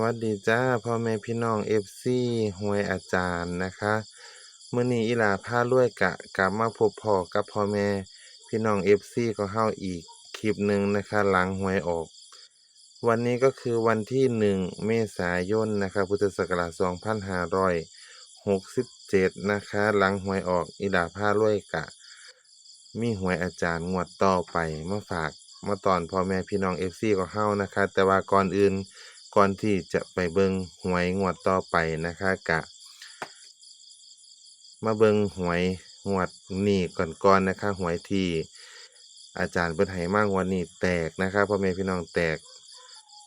วัสดีจ้าพ่อแม่พี่น้องเอฟซีหวยอาจารย์นะคะมื้อนี้อีหลาพารวยกะกลับมาพบพ่อกับพ่อแม่พี่น้องเอฟซีของเฮาอีกคลิปหนึ่งนะคะหลังหวยออก วันนี้ก็คือวันที่หนึ่งเมษายนนะคะพุทธศักราช2567นห้าร้อยหกสิบเจ็ดนะคะหลังหวยออกอีหลาพารวยกะ มีหวยอาจารย์งวดต่อไปมาฝากมาตอนพ่อแม่พี่น้อง FC ของเฮานะคะ แต่ว่าก่อนอื่น ก่อนที่จะไปเบิงหวยงวดต่อไปนะคะกะ มาเบิงหวยงวดนี้ก่อนๆนะคะหวยที่อาจารย์เพิ่นให้มางวดนี้แตกนะคะพ่อแม่พี่น้องแตก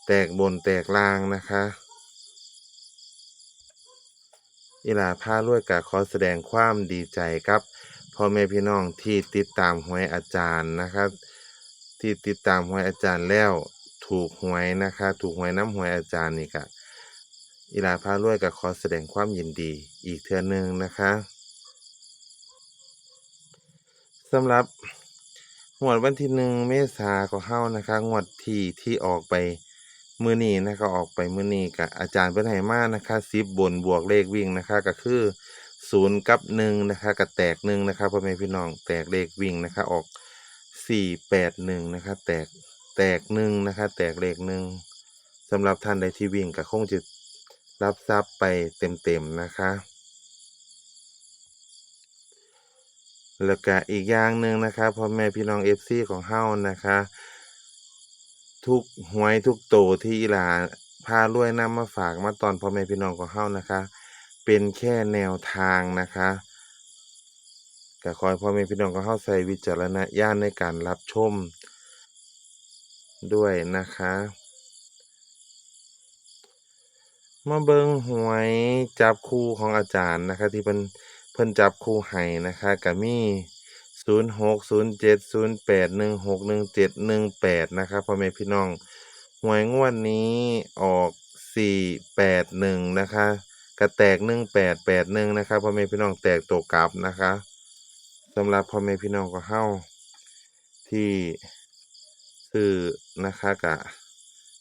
แตกบนแตกล่างนะคะอีหลาพารวยกะขอแสดงความดีใจครับพ่อแม่พี่น้องที่ติดตามหวยอาจารย์นะครับ ที่ติดตามหวยอาจารย์แล้ว ถูกหวยนะคะ ถูกหวยน้ำหวยอาจารย์นี่กะอีลาพารวยกะขอแสดงความยินดีอีกเทื่อหนึงนะคะสำหรับงวดวันที่หนึ่งเมษาของเฮานะคะงวดที่ที่ออกไปมือนี้นะคะออกไปมือนี้กะอาจารย์เพิ่นให้มานะคะ10บนบวกเลขวิ่งนะคะก็คือศูนย์กับหนึ่งนะคะก็แตกหนึ่งนะคะพ่อแม่พี่น้องแตกเลขวิ่งนะคะออกสี่แปดหนึ่งนะคะแตก แตกหนึ่งนะคะ แตกเลขหนึ่งสำหรับท่านใดที่วิ่งก็คงจะรับทรัพย์ไปเต็มๆนะคะ แล้วก็อีกอย่างหนึ่งนะคะพ่อแม่พี่น้องเอฟซีของเฮานะคะ ทุกหวยทุกโตที่อีหลาพารวยนำมาฝากมาตอนพ่อแม่พี่น้องของเฮานะคะ เป็นแค่แนวทางนะคะก็ขอให้พ่อแม่พี่น้องของเฮาใส่วิจารณญาณในการรับชม ด้วยนะคะ มาเบิ่งหวยจับคู่ของอาจารย์นะคะ ที่เพิ่นเพิ่นจับคู่ให้นะคะก็มีศูนย์หกศูนย์เจ็ดศูนย์แปดหนึ่งหกหนึ่งเจ็ดหนึ่งแปดนะคะพ่อแม่พี่น้องหวยงวดนี้ออกสี่แปดหนึ่งนะคะกระแตกหนึ่งแปดแปดหนึ่งนะคะพ่อแม่พี่น้องแตกตัวกลับนะคะสำหรับพ่อแม่พี่น้องของเฮาที่ ซื้อนะคะกะ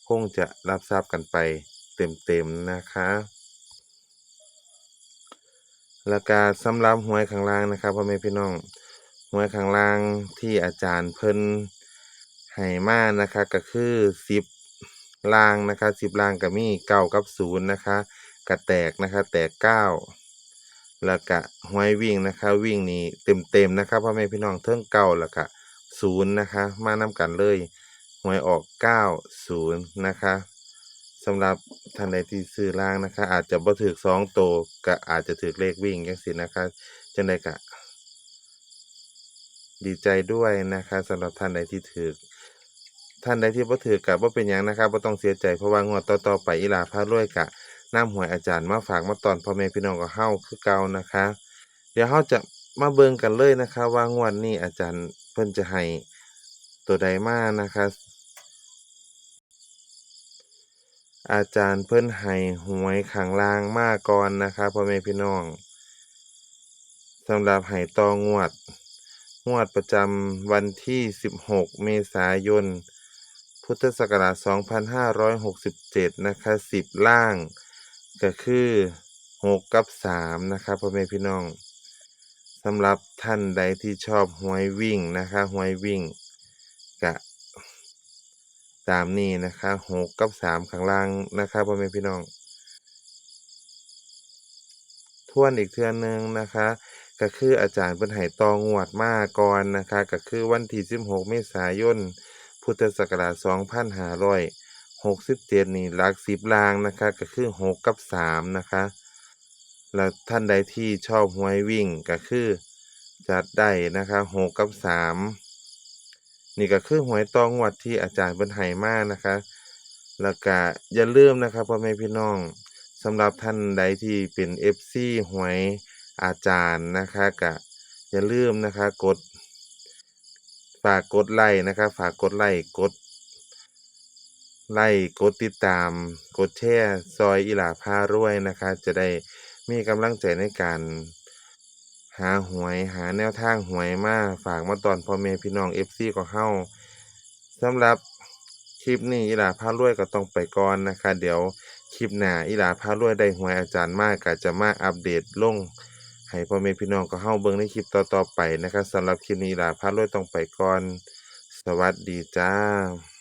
คงจะรับทราบกันไปเต็มๆนะคะแล้วก็สำหรับหวยข้างล่างนะครับพ่อแม่พี่น้องหวยข้างล่างที่อาจารย์เพิ่นให้มานะคะก็คือสิบล่างนะคะสิบล่างก็มีเก้ากับศูนย์นะคะกระแตกนะคะแตกเก้าแล้วก็หวยวิ่งนะคะวิ่งนี่เต็มๆนะครับพ่อแม่พี่น้องเทิงเก้าแล้วก็ ศูนย์นะคะ มานํกันเลยหวยออกเก้าศูนย์นะคะสำหรับท่านใดที่ซื้อล่างนะคะ อาจจะบ่ถูกสองโตก็อาจจะถูกเลขวิ่งจังซี่นะคะจังไดก็ดีใจด้วยนะคะสำหรับท่านใดที่ถูกท่านใดที่บ่ถูกก็บ่เป็นหยังนะครับบ่ต้องเสียใจเพราะว่างวดต่อๆไปอีหลาพารวยก็นำหวยอาจารย์มาฝากมาตอนพ่อแม่พี่น้องของเฮาคือเก่านะคะ เดี๋ยวเฮาจะมาเบิ่งกันเลยนะคะ ว่างวดนี้อาจารย์ เพิ่นจะให้ตัวใดมานะคะอาจารย์เพิ่นให้หวยข้างลางมาก่อนนะคะพ่อแม่พี่น้องสำหรับให้ตองวด งวดประจำวันที่ 16 เมษายน พุทธศักราช 2567 นะคะ10 ล่าง ก็คือ 6 กับ 3 นะคะพ่อแม่พี่น้อง สำหรับท่านใดที่ชอบหวยวิ่งนะคะหวยวิ่งกะตามนี้นะคะหกกับสามข้างล่างนะคะพ่อแม่พี่น้อง ทวนอีกเทือนหนึ่งนะคะ ก็คืออาจารย์เพิ่นให้ตองวดมาก่อนนะคะ ก็คือวันที่16เมษายนพุทธศักราช2567นี่หลัก10ลางนะคะ ก็คือ6กับ3นะคะ แล้วท่านใดที่ชอบหวยวิ่งก็คือ จัดได้นะคะ6กับ3นี่ก็คือหวยตองวัดที่อาจารย์เพิ่นให้มากนะคะ แล้วก็อย่าลืมนะครับพ่อแม่พี่น้องสำหรับท่านใดที่เป็น FC หวยอาจารย์นะคะก็อย่าลืมนะคะกด ฝากกดไลค์นะคะฝากกดไลค์กดไลค์กดติดตาม กดแชร์ซอยอีหลาพารวยนะคะ จะได้ มีกำลังใจในการหาหวยหาแนวทางหวยมาฝากมาตอนพ่อแม่พี่น้อง FC ของเฮาสำหรับคลิปนี้อีหลาพารวยก็ต้องไปก่อนนะคะ เดี๋ยวคลิปหน้าอีหลาพารวยได้หวยอาจารย์มากก็จะมาอัปเดตลงให้พ่อแม่พี่น้องก็เฮาเบิ่งในคลิปต่อๆไปนะครับสำหรับคลิปนี้อีหลาพารวยต้องไปก่อน สวัสดีจ้า